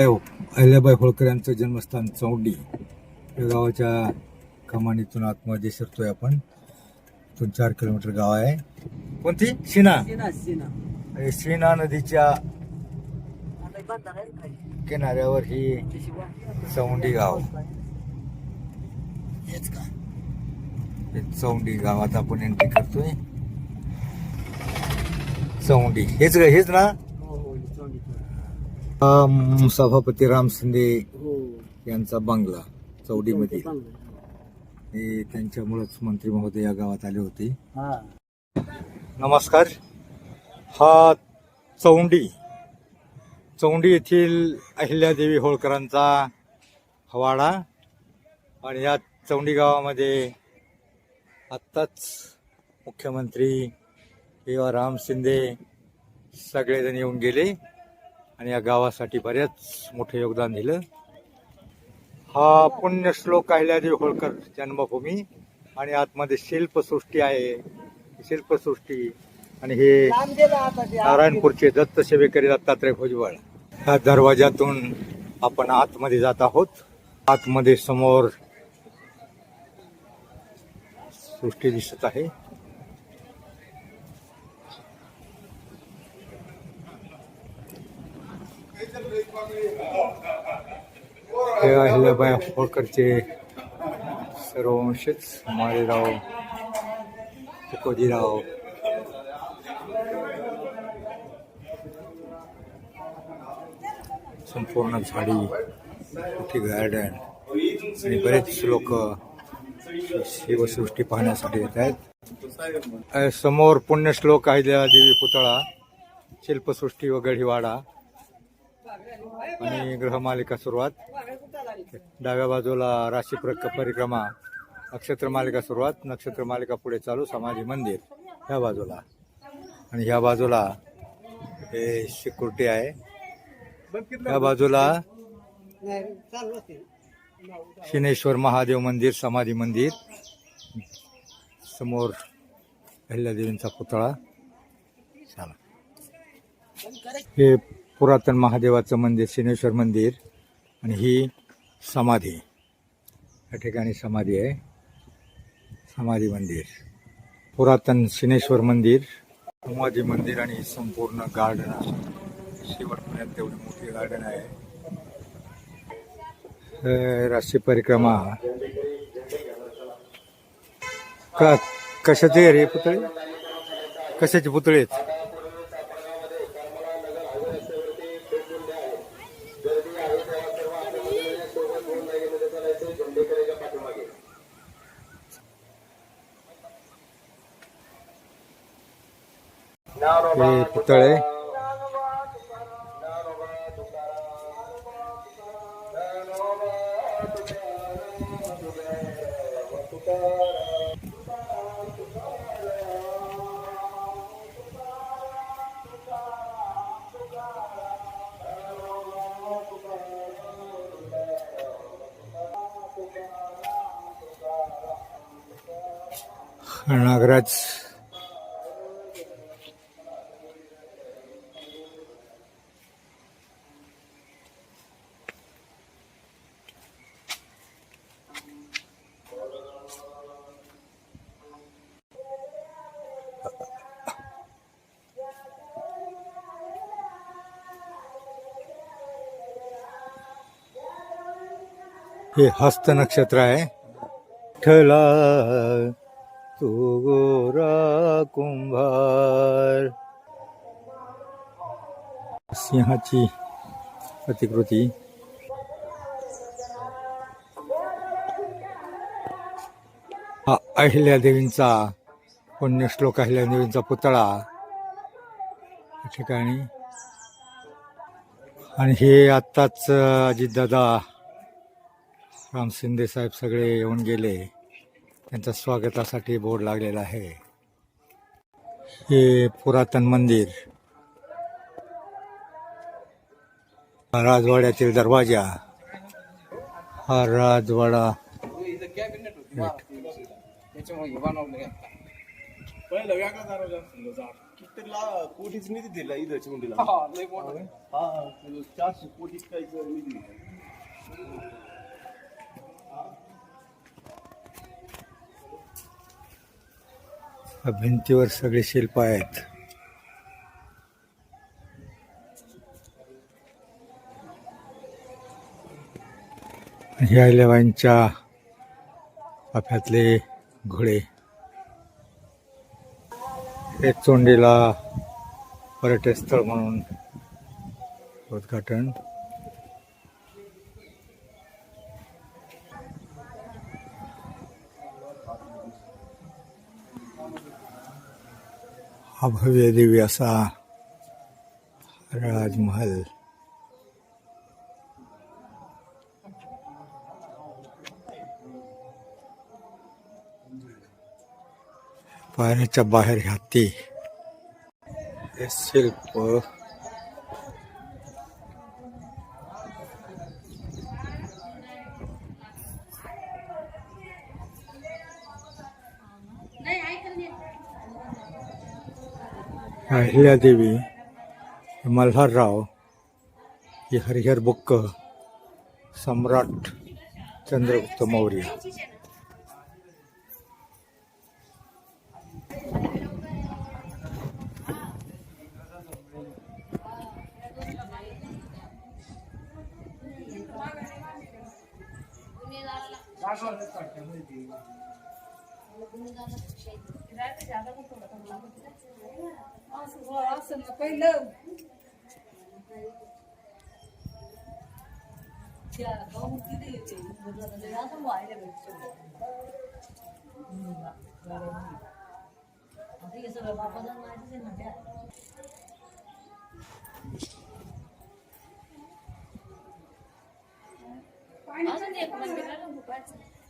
अहिल्याबाई होळकर यांचं जन्मस्थान चौंडी या गावाच्या कमानीतून आतमध्ये शिरतोय आपण. इथून चार किलोमीटर गाव आहे. कोणती? शिना. हे शिना नदीच्या किनाऱ्यावर ही चौंडी गाव हेच का? हे चौंडी गावात आपण एंट्री करतोय. चौंडी. हेच हेच ना? हा सभापती राम शिंदे यांचा बंगला चौडीमध्ये. हे त्यांच्यामुळेच मंत्री महोदय या गावात आले होते. नमस्कार. हा चौंडी चौंडी येथील अहिल्यादेवी होळकरांचा हवाडा आणि या चौंडी गावामध्ये आत्ताच मुख्यमंत्री किंवा राम शिंदे सगळेजण येऊन गेले. आणि या गावासाठी बऱ्याच मोठं योगदान दिलं. हा पुण्यश्लोक अहिल्यादेवी होळकर जन्मभूमी आणि आतमध्ये शिल्पसृष्टी आहे. शिल्पसृष्टी आणि हे नारायणपूरचे दत्त सेवेकरी दत्तात्रय भुजबळ. ह्या दरवाज्यातून आपण आतमध्ये जात आहोत. आतमध्ये समोर सृष्टी दिसत आहे. हे अहिल्याबाई होळकरचे सर्व वंशज माळेराव तुकोजीराव. संपूर्ण झाडी मोठी गार्डन आणि बरेच लोक शिवसृष्टी पाहण्यासाठी येत आहेत. समोर पुण्यश्लोक अहिल्यादेवी पुतळा शिल्पसृष्टी वगैरे वाडा. आणि ग्रहमालिका सुरुवात. डाव्या बाजूला राशी प्रक परिक्रमा नक्षत्र मालिका सुरुवात नक्षत्र मालिका पुढे चालू समाधी मंदिर ह्या बाजूला. आणि ह्या बाजूला हे सिक्युरिटी आहे. ह्या बाजूला शिनेश्वर महादेव मंदिर समाधी मंदिर. समोर अहिल्यादेवींचा पुतळा. हे पुरातन महादेवाचं मंदिर सिनेश्वर मंदिर आणि ही समाधी. या ठिकाणी समाधी आहे. समाधी मंदिर. पुरातन शिनेश्वर मंदिर समाधी मंदिर आणि संपूर्ण गार्डन शेवटपर्यंत तेवढी मोठी गार्डन आहे. राष्ट्रीय परिक्रमा. का कशाचे रे पुतळे? कशाचे पुतळे आहेत? Grazie. हे हस्त नक्षत्र आहे. ठला तू गोरा कुंभार. सिंहाची प्रतिकृती. हा अहिल्यादेवींचा पुण्यश्लोक अहिल्यादेवींचा पुतळा. या ठिकाणी. आणि हे आत्ताच अजितदादा राम शिंदे साहेब सगळे येऊन गेले. त्यांच्या स्वागतासाठी बोर्ड लागलेला आहे. हे पुरातन मंदिर. हा राजवाड्यातील दरवाजा. हा राजवाडा. कोटीच निधी दिला इथं चिमुंडीला हा चारशे कोटीच काही निधी. भिंतीवर सगळे शिल्प आहेत. ह्या लेवांच्या आफ्यातले घोडे. हे चोंडीला पर्यटन स्थळ म्हणून उद्घाटन. हा भव्य दिव्य असा राजमहल। पाण्याच्या बाहेर हत्ती हे शिल्प अहिल्यादेवी मल्हारराव हे हरिहर बुक्क सम्राट चंद्रगुप्त मौर्य. पहिलं पाणी इथं दार भरायले हा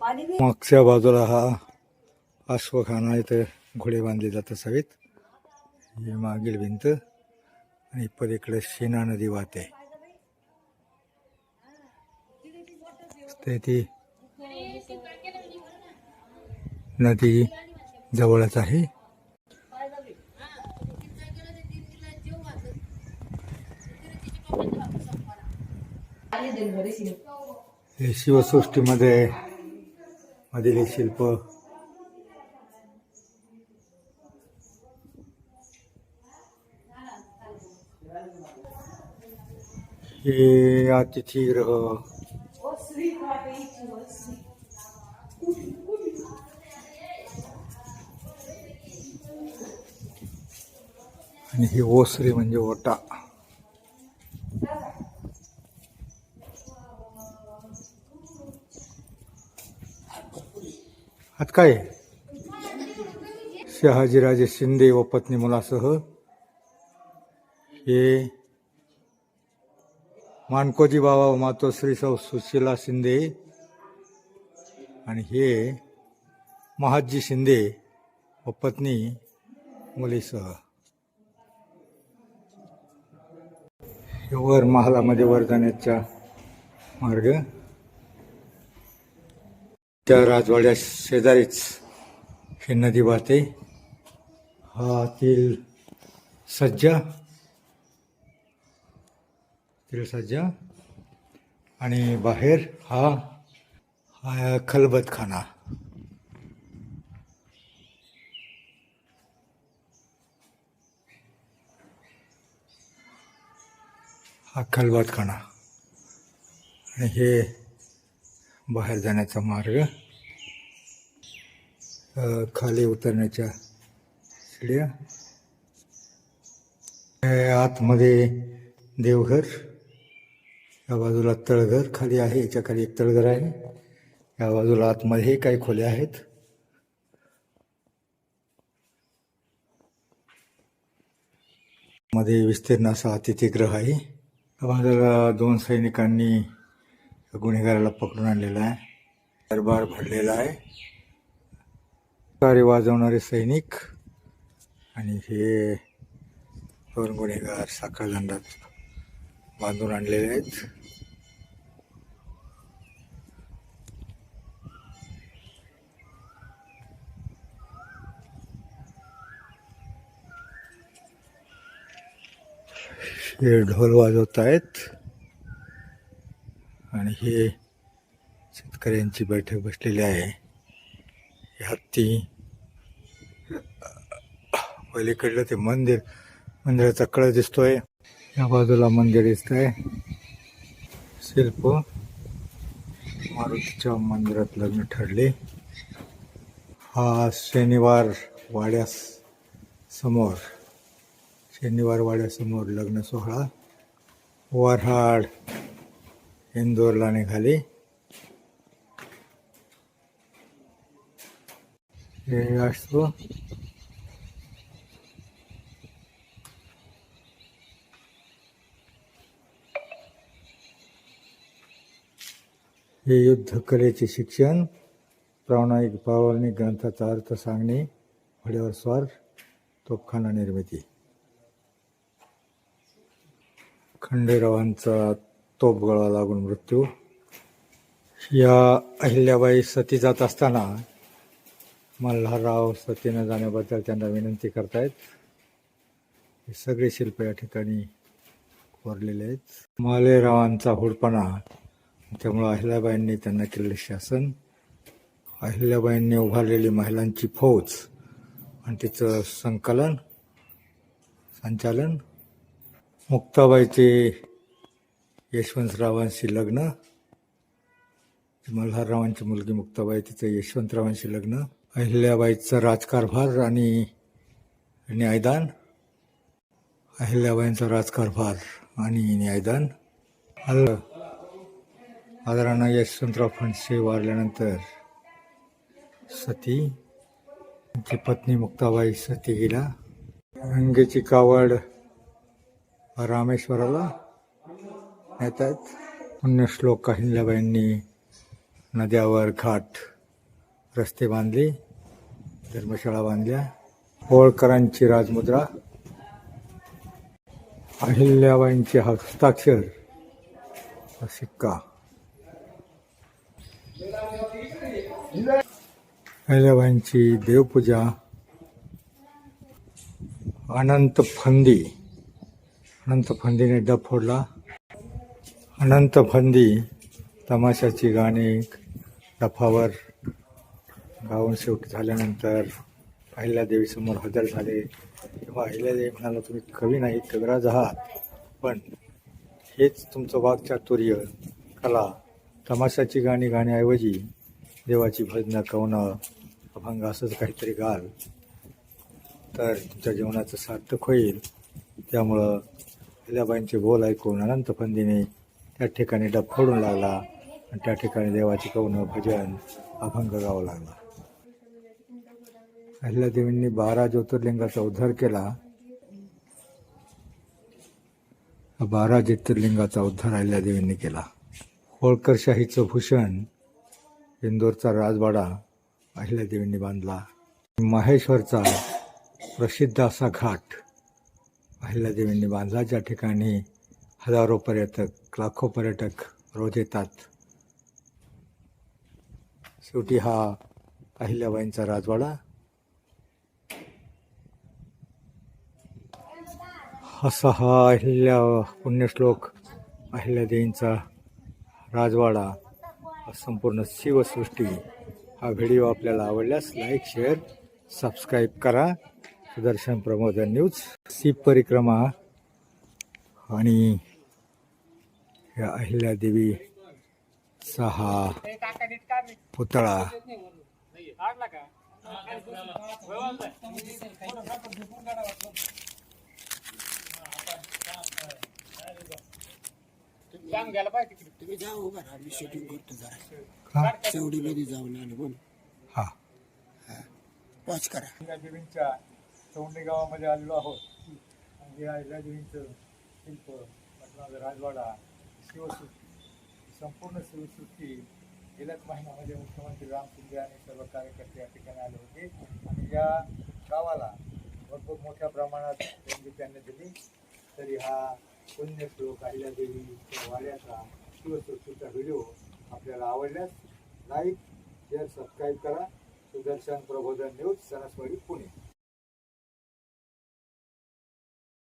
पाणी बी मागच्या बाजूला हा अश्वखाना इथे घोडे बांधले जात असावेत ही मागील भिंत आणि पलीकडे शिना नदी वाहते. ते ती नदी जवळच आहे. हे शिवसृष्टीमध्ये मधील हे शिल्प. हे अतिथीगृह. आणि ही ओसरी म्हणजे ओटा. काय? शहाजीराजे शिंदे व पत्नी मुलासह हे मानकोजी बाबा व मातोश्री सौ सुशीला शिंदे आणि हे महाजी शिंदे व पत्नी मुलीसह. वर महालामध्ये वर जाण्याचा मार्ग त्या राजवाड्या शेजारीच ही नदी वाहते. हातील सज्जा. तील सज्जा. आणि बाहेर हा हा खलबतखाना. हा खलबतखाना. आणि हे बाहेर जाण्याचा मार्ग. खाली उतरण्याच्या शिड्या. आतमध्ये देवघर. या बाजूला तळघर खाली आहे याच्या खाली एक तळघर आहे. या बाजूला आतमध्ये काही खोल्या आहेत. मध्ये विस्तीर्ण असा अतिथीगृह आहे. या बाजूला दोन सैनिकांनी गुन्हेगाराला पकडून आणलेला आहे. दरबार भरलेला आहे. तारे वाजवणारे सैनिक आणि हे दोन गुन्हेगार साखर दंडात बांधून आणलेले आहेत. ढोल वाजवत आहेत हे शेतकऱ्यांची बैठक बसलेली आहे. ह्यात हत्ती पलीकडलं ते मंदिर मंदिराचा कळ दिसतोय. या बाजूला मंदिर दिसत आहे शिल्प मारुतीच्या मंदिरात लग्न ठरले. हा शनिवार वाड्यास समोर शनिवार वाड्यासमोर लग्न सोहळा. वऱ्हाड इंदोरला निघाली हे असतो हे युद्धकलेचे शिक्षण प्रामाणिक प्रामाणिक ग्रंथाचा अर्थ सांगणे घोड्यावर स्वार तोफखाना निर्मिती। खंडेरावांचा तोफगळा लागून मृत्यू. या अहिल्याबाई सती जात असताना मल्हारराव सतीनं जाण्याबद्दल त्यांना विनंती करतायत. हे सगळे शिल्प या ठिकाणी कोरलेले आहेत. मालेरावांचा हुडपणा त्यामुळं अहिल्याबाईंनी त्यांना केलेले शासन. अहिल्याबाईंनी उभारलेली महिलांची फौज आणि तिचं संकलन संचालन. मुक्ताबाईचे यशवंतरावांशी लग्न मल्हाररावांची मुलगी मुक्ताबाई तिचं यशवंतरावांशी लग्न अहिल्याबाईचं राजकारभार आणि न्यायदान अहिल्याबाईंचा राजकारभार आणि न्यायदान. आलं आदरानं यशवंतराव फणसे वारल्यानंतर सती त्यांची पत्नी मुक्ताबाई सती गेला रंगेची कावड रामेश्वराला येत आहेत पुण्यश्लोक अहिल्याबाईंनी नद्यावर घाट रस्ते बांधले धर्मशाळा बांधल्या. होळकरांची राजमुद्रा. अहिल्याबाईंचे हस्ताक्षर सिक्का. शिक्का अहिल्याबाईंची देवपूजा. अनंत फंदी. अनंत फंदीने डब फोडला. अनंत फंदी तमाशाची गाणी डफावर गाऊन शेवटी झाल्यानंतर अहिल्यादेवीसमोर हजर झाले. तेव्हा अहिल्यादेवी म्हणाला तुम्ही कवी नाही कविराज आहात. पण हेच तुमचं वाक्चातुर्य कला तमाशाची गाणी गाण्याऐवजी देवाची भजनं कवनं अभंग असंच काहीतरी गाल. तर तुमच्या जीवनाचं सार्थक होईल. त्यामुळं अहिल्याबाईंचे बोल ऐकून अनंत फंदीने त्या ठिकाणी डब फोडून लागला आणि त्या ठिकाणी देवाची कवनं भजन अभंग गावं लागला. अहिल्यादेवींनी बारा ज्योतिर्लिंगाचा उद्धार केला. बारा ज्योतिर्लिंगाचा उद्धार अहिल्यादेवींनी केला. होळकरशाहीचं भूषण इंदोरचा राजवाडा अहिल्यादेवींनी बांधला. माहेश्वरचा प्रसिद्ध असा घाट अहिल्यादेवींनी बांधला ज्या ठिकाणी हजारो पर्यटक लाखो पर्यटक रोज येतात. शेवटी हा अहिल्याबाईंचा राजवाडा. असा हा अहिल्या पुण्यश्लोक अहिल्यादेवींचा राजवाडा. संपूर्ण शिवसृष्टी हा व्हिडिओ आपल्याला आवडल्यास लाईक शेअर सबस्क्राईब करा. सुदर्शन प्रमोदन न्यूज शिव परिक्रमा आणि ह्या अहिल्यादेवीचा हा पुतळा. तुम्ही जा उभा राहा मी शूटिंग करतो जरा हा. चौडीमध्ये जाऊन आलो म्हणून हा वॉच करा अहिल्यादेवींच्या चौंडी गावामध्ये आलेलो आहोत. आणि हे अहिल्यादेवींचं शिल्प पटनाचा राजवाडा शिवसृष्टी संपूर्ण शिवसृष्टी गेल्याच महिन्यामध्ये मुख्यमंत्री राम शिंदे आणि सर्व कार्यकर्ते या ठिकाणी आले होते. आणि या गावाला भरपूर मोठ्या प्रमाणात देणगी त्यांनी दिली. तरी हा पुण्यश्लोक अहिल्यादेवी वाड्याचा शिवसृष्टीचा व्हिडिओ आपल्याला आवडल्यास लाईक शेअर सबस्क्राईब करा. सुदर्शन प्रबोधन न्यूज सरस्वती पुणे.